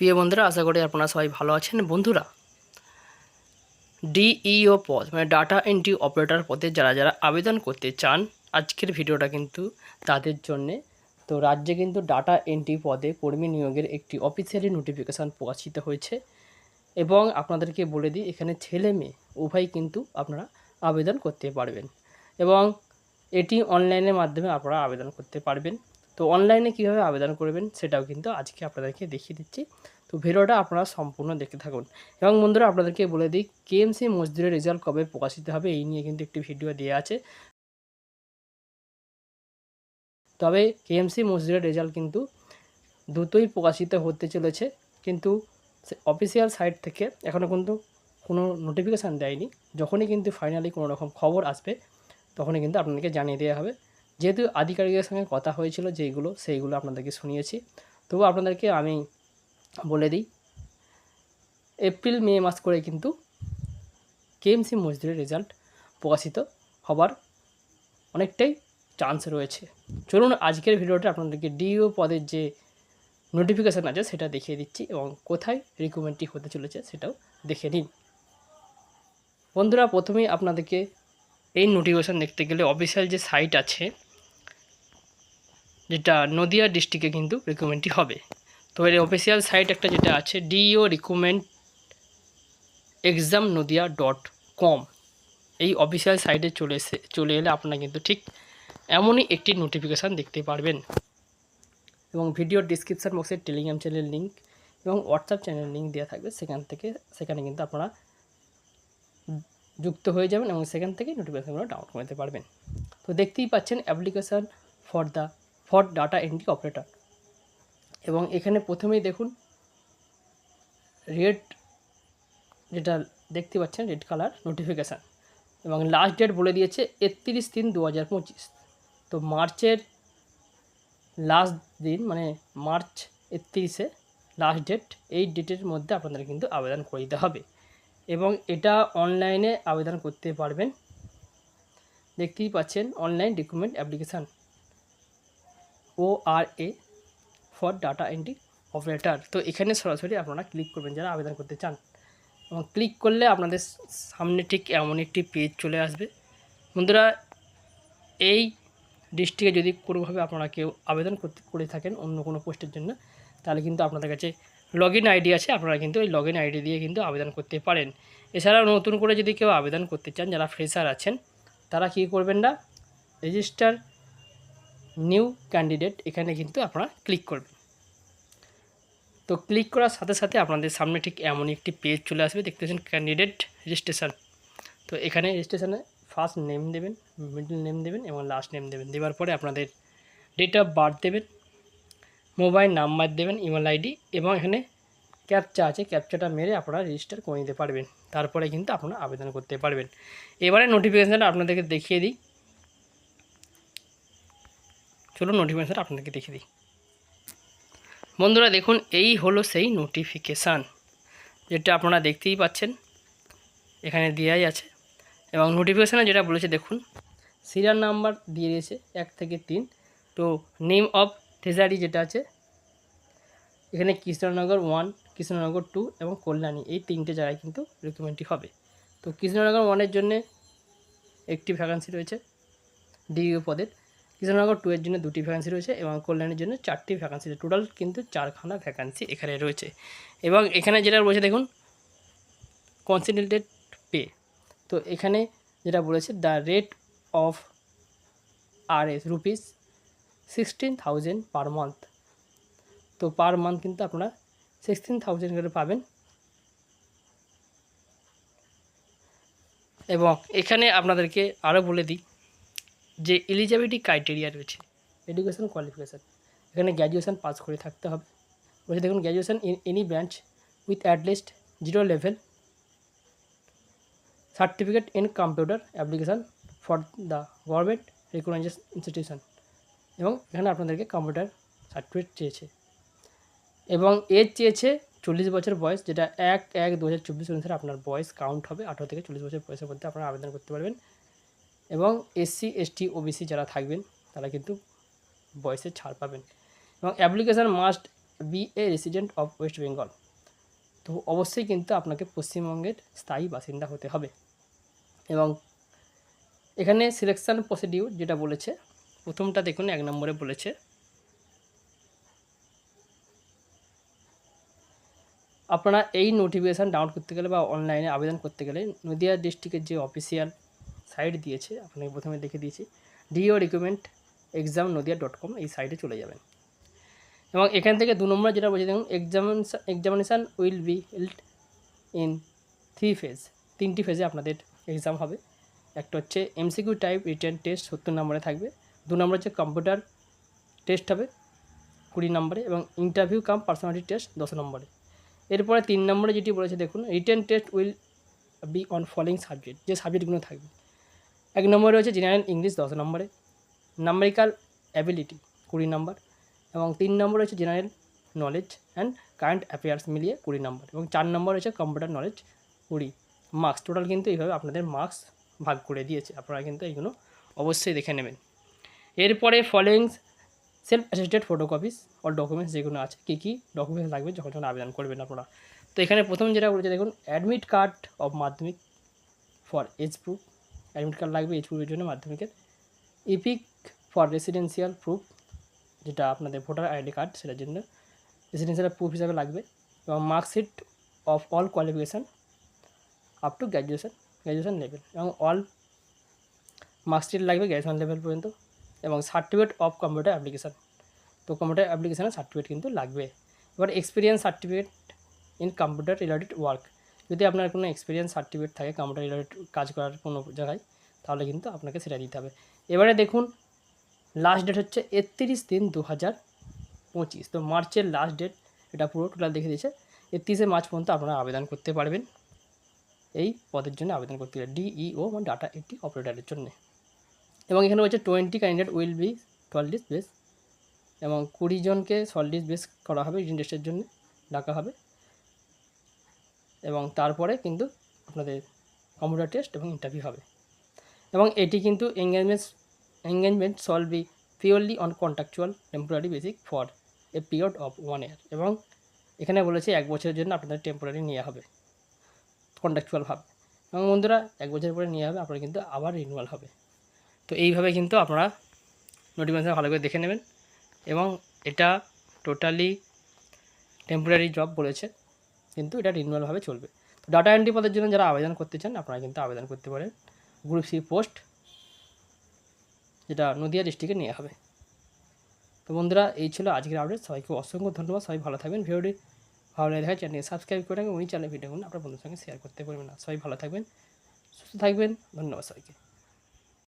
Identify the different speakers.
Speaker 1: প্রিয় বন্ধুরা, আশা করি আপনারা সবাই ভালো আছেন। বন্ধুরা, ডিইও পদ মানে ডাটা এন্ট্রি অপারেটর পদে যারা যারা আবেদন করতে চান, আজকের ভিডিওটা কিন্তু তাদের জন্যে। তো রাজ্যে কিন্তু ডাটা এন্ট্রি পদে কর্মী নিয়োগের একটি অফিসিয়ালি নোটিফিকেশান প্রকাশিত হয়েছে এবং আপনাদেরকে বলে দিই, এখানে ছেলে মেয়ে উভয় কিন্তু আপনারা আবেদন করতে পারবেন এবং এটি অনলাইনের মাধ্যমে আপনারা আবেদন করতে পারবেন। তো অনলাইনে কীভাবে আবেদন করবেন সেটাও কিন্তু আজকে আপনাদেরকে দেখিয়ে দিচ্ছি। তো ভিডিওটা আপনারা সম্পূর্ণ দেখতে থাকুন। এবং বন্ধুরা, আপনাদেরকে বলে দিই কেএমসি মজদুরের রেজাল্ট কবে প্রকাশিত হবে এই নিয়ে কিন্তু একটি ভিডিও দেওয়া আছে। তবে কেএমসি মজদুরের রেজাল্ট কিন্তু দ্রুতই প্রকাশিত হতে চলেছে। কিন্তু অফিসিয়াল সাইট থেকে এখনও কিন্তু কোনো নোটিফিকেশান দেয়নি। যখনই কিন্তু ফাইনালি কোনো রকম খবর আসবে, তখনই কিন্তু আপনাদেরকে জানিয়ে দেওয়া হবে। যেহেতু আধিকারিকের সঙ্গে কথা হয়েছিল যেইগুলো সেইগুলো আপনাদেরকে শুনিয়েছি। তবু আপনাদেরকে আমি বলে দিই, এপ্রিল, মে মাস করে কিন্তু কেএমসি মজদুরের রেজাল্ট প্রকাশিত হবার অনেকটাই চান্স রয়েছে। চলুন আজকের ভিডিওটা আপনাদেরকে ডিও পদের যে নোটিফিকেশান আছে সেটা দেখিয়ে দিচ্ছি এবং কোথায় রিক্রুটমেন্টটি হতে চলেছে সেটাও দেখে নিন। বন্ধুরা, প্রথমেই আপনাদেরকে এই নোটিফিকেশান দেখতে গেলে অফিসিয়াল যে সাইট আছে যেটা নদিয়া ডিস্ট্রিক্টে কিন্তু রিক্রুটমেন্টটি হবে। তো এর অফিসিয়াল সাইট একটা যেটা আছে D O recruitment exam Nadia dot com এই অফিসিয়াল সাইটে চলে এসে, চলে এলে আপনারা কিন্তু ঠিক এমনই একটি নোটিফিকেশান দেখতে পারবেন। এবং ভিডিওর ডিসক্রিপশান বক্সে টেলিগ্রাম চ্যানেল লিঙ্ক এবং হোয়াটসঅ্যাপ চ্যানেল লিঙ্ক দেওয়া থাকবে। সেখান থেকে, সেখানে কিন্তু আপনারা যুক্ত হয়ে যাবেন এবং সেখান থেকে নোটিফিকেশানগুলো ডাউনলোড করে নিতে পারবেন। তো দেখতেই পাচ্ছেন application for the for data entry operator এবং এখানে প্রথমেই দেখুন রেড যেটা দেখতে পাচ্ছেন রেড কালার নোটিফিকেশান এবং লাস্ট ডেট বলে দিয়েছে একত্রিশ তিন দু হাজার পঁচিশ। তো মার্চের লাস্ট দিন মানে মার্চ একত্রিশে লাস্ট ডেট এই ডেটের মধ্যে আপনাদের কিন্তু আবেদন করে দিতে হবে। এবং এটা অনলাইনে আবেদন করতে পারবেন। দেখতেই পাচ্ছেন অনলাইন ডকুমেন্ট অ্যাপ্লিকেশান ও আর এ ফর ডাটা এন্ট্রি অপারেটর তো এখানে সরাসরি আপনারা ক্লিক করবেন, যারা আবেদন করতে চান। এবং ক্লিক করলে আপনাদের সামনে ঠিক এমন একটি পেজ চলে আসবে। বন্ধুরা, এই ডিস্ট্রিক্টে যদি কোনোভাবে আপনারা কেউ আবেদন করতে, করে থাকেন অন্য কোনো পোস্টের জন্য, তাহলে কিন্তু আপনাদের কাছে লগ ইন আইডি আছে। আপনারা কিন্তু ওই লগ ইন আইডি দিয়ে কিন্তু আবেদন করতে পারেন। এছাড়াও নতুন করে যদি কেউ আবেদন করতে চান, যারা ফ্রেশার আছেন, তারা কী করবেন না রেজিস্টার নিউ ক্যান্ডিডেট এখানে কিন্তু আপনারা ক্লিক করবেন। তো ক্লিক করার সাথে সাথে আপনাদের সামনে ঠিক এমন একটি পেজ চলে আসবে দেখতে পাচ্ছেন ক্যান্ডিডেট রেজিস্ট্রেশন। তো এখানে রেজিস্ট্রেশনে ফার্স্ট নেম দেবেন মিডল নেম দেবেন এবং লাস্ট নেম দেবেন। দেওয়ার পরে আপনাদের ডেট অফ বার্থ দেবেন মোবাইল নাম্বার দেবেন ইমেল আইডি এবং এখানে ক্যাপচা আছে ক্যাপচাটা মেরে আপনারা রেজিস্টার করে নিতে পারবেন। তারপরে কিন্তু আপনারা আবেদন করতে পারবেন। এবারে নোটিফিকেশানটা আপনাদেরকে দেখিয়ে দিই। চলুন নোটিফিকেশান আপনাদেরকে দেখিয়ে দিই। বন্ধুরা দেখুন, এই হলো সেই নোটিফিকেশান যেটা আপনারা দেখতেই পাচ্ছেন। এখানে দেওয়াই আছে এবং নোটিফিকেশানে যেটা বলেছে, দেখুন সিরিয়াল নাম্বার দিয়ে দিয়েছে এক থেকে তিন। তো নেম অফ ট্রেজারি যেটা আছে, এখানে কৃষ্ণনগর ওয়ান কৃষ্ণনগর টু এবং কল্যাণী, এই তিনটে জায়গায় কিন্তু রিক্রুটমেন্টটি হবে। তো কৃষ্ণনগর ওয়ানের জন্যে একটি ভ্যাকান্সি রয়েছে ডিইউ পদের। কৃষ্ণনগর টু এর জন্য দুটি ভ্যাকান্সি রয়েছে এবং কল্যাণের জন্য চারটি ভ্যাকান্সি রয়েছে। টোটাল কিন্তু চারখানা ভ্যাকান্সি এখানে রয়েছে। এবং এখানে যেটা রয়েছে দেখুন কনসিডেন্টেড পে তো এখানে যেটা বলেছে the rate of R S rupees sixteen thousand per month তো পার মান্থ কিন্তু আপনারা সিক্সটিন থাউজেন্ড করে পাবেন। এবং এখানে আপনাদেরকে আরও বলে দিই যে এলিজিবিলিটি ক্রাইটেরিয়া রয়েছে এডুকেশন কোয়ালিফিকেশান এখানে গ্র্যাজুয়েশান পাস করে থাকতে হবে। বলছে দেখুন graduation in any branch with at least zero level certificate in computer application for the government recognizes institution এবং এখানে আপনাদেরকে কম্পিউটার সার্টিফিকেট চেয়েছে। এবং এজ চেয়েছে চল্লিশ বছর বয়স, যেটা এক এক দু হাজার চব্বিশ অনুসারে আপনার বয়স কাউন্ট হবে। আঠারো থেকে চল্লিশ বছর বয়সের মধ্যে আপনারা আবেদন করতে পারবেন। এবং এসসি এসটি ওবিসি যারা থাকবেন, তারা কিন্তু বয়সে ছাড় পাবেন। এবং application must be a resident of West Bengal তো অবশ্যই কিন্তু আপনাকে পশ্চিমবঙ্গের স্থায়ী বাসিন্দা হতে হবে। এবং এখানে সিলেকশান প্রসিডিউর যেটা বলেছে, প্রথমটা দেখুন, এক নম্বরে বলেছে, আপনারা এই নোটিফিকেশান ডাউনলোড করতে গেলে বা অনলাইনে আবেদন করতে গেলে নদিয়া ডিস্ট্রিক্টের যে অফিসিয়াল সাইট দিয়েছে, আপনাকে প্রথমে দেখে দিয়েছি। DEO recruitment exam Nadia dot com এই সাইটে চলে যাবেন। এবং এখান থেকে দু নম্বর যেটা বলছে, দেখুন examination examination will be held in three phase তিনটি ফেজে আপনাদের এক্সাম হবে। একটা হচ্ছে এমসিকিউ টাইপ রিটার্ন টেস্ট সত্তর নম্বরে থাকবে। দু নম্বর হচ্ছে কম্পিউটার টেস্ট হবে কুড়ি নম্বরে এবং ইন্টারভিউ কাম পার্সোনালিটি টেস্ট দশ নম্বরে। এরপরে তিন নম্বরে যেটি বলেছে, দেখুন written test will be on following subject যে সাবজেক্টগুলো থাকবে। এক নম্বরে রয়েছে জেনারেল ইংলিশ দশ নম্বরে নাম্বারিক্যাল অ্যাবিলিটি কুড়ি নম্বর এবং তিন নম্বর হচ্ছে general knowledge and current affairs মিলিয়ে কুড়ি নম্বর এবং চার নম্বর রয়েছে কম্পিউটার নলেজ কুড়ি। মার্কস টোটাল কিন্তু এইভাবে আপনাদের মার্কস ভাগ করে দিয়েছে, আপনারা কিন্তু এইগুলো অবশ্যই দেখে নেবেন। এরপরে following self assisted photocopies all documents যেগুলো আছে, কী কী ডকুমেন্টস লাগবে যখন যখন আবেদন করবেন আপনারা। তো এখানে প্রথম যেটা বলেছে, দেখুন admit card of Madhyamik for age proof admit card লাগবে এজ প্রুফের জন্য মাধ্যমিকের। ইপিক ফর রেসিডেন্সিয়াল প্রুফ যেটা আপনাদের ভোটার আইডি কার্ড সেটার জন্য রেসিডেন্সিয়াল প্রুফ হিসাবে লাগবে এবং marksheet of all qualification up to graduation graduation level এবং অল মার্কশিট লাগবে গ্র্যাজুয়েশন লেভেল পর্যন্ত এবং সার্টিফিকেট অফ কম্পিউটার অ্যাপ্লিকেশান তো কম্পিউটার অ্যাপ্লিকেশানের সার্টিফিকেট কিন্তু লাগবে। এবার experience certificate in computer related work যদি আপনার কোনো এক্সপিরিয়েন্স সার্টিফিকেট থাকে কম্পিউটার রিলেটেড কাজ করার কোনো জায়গায়, তাহলে কিন্তু আপনাকে সেটা দিতে হবে। এবারে দেখুন লাস্ট ডেট হচ্ছে একত্রিশ তিন দু হাজার পঁচিশ। তো মার্চের লাস্ট ডেট এটা পুরো টোটাল দেখে দিয়েছে। একত্রিশে মার্চ পর্যন্ত আপনারা আবেদন করতে পারবেন। এই পদের জন্য আবেদন করতে গেলে ডিইও মানে ডাটা এন্ট্রি অপারেটারের জন্য। এবং এখানে হচ্ছে twenty candidate will be twelve base এবং কুড়ি জনকে শর্ট বেস করা হবে রিটেন টেস্টের জন্য ডাকা হবে। এবং তারপরে কিন্তু আপনাদের কম্পিউটার টেস্ট এবং ইন্টারভিউ হবে। এবং এটি কিন্তু engagement engagement shall be purely on contractual temporary basic for a period of one year এবং এখানে বলেছে এক বছরের জন্য আপনাদের টেম্পোরারি নেওয়া হবে কন্ট্রাকচুয়ালভাবে এবং বন্ধুরা, এক বছর পরে নেওয়া হবে, আপনার কিন্তু আবার রিনিউয়াল হবে। তো এইভাবে কিন্তু আপনারা নোটিফিকেশান ভালো করে দেখে নেবেন। এবং এটা টোটালি টেম্পোরারি জব বলেছে। কিন্তু এটা রিনিউয়ালভাবে চলবে। তো ডাটা এন্ট্রি পদের জন্য যারা আবেদন করতে চান, আপনারা কিন্তু আবেদন করতে পারেন। গ্রুপ সি পোস্ট যেটা নদিয়া ডিস্ট্রিক্টে নেওয়া হবে। তো বন্ধুরা, এই ছিল আজকের আপডেট সবাইকে অসংখ্য ধন্যবাদ। সবাই ভালো থাকবেন। ভিডিওটি ভালো লাগে দেখা চ্যানেল সাবস্ক্রাইব করে রাখবেন। ওই চ্যানেল ভিডিওগুলো আপনার বন্ধুর সঙ্গে শেয়ার করতে পারবেন না। সবাই ভালো থাকবেন, সুস্থ থাকবেন। ধন্যবাদ সবাইকে।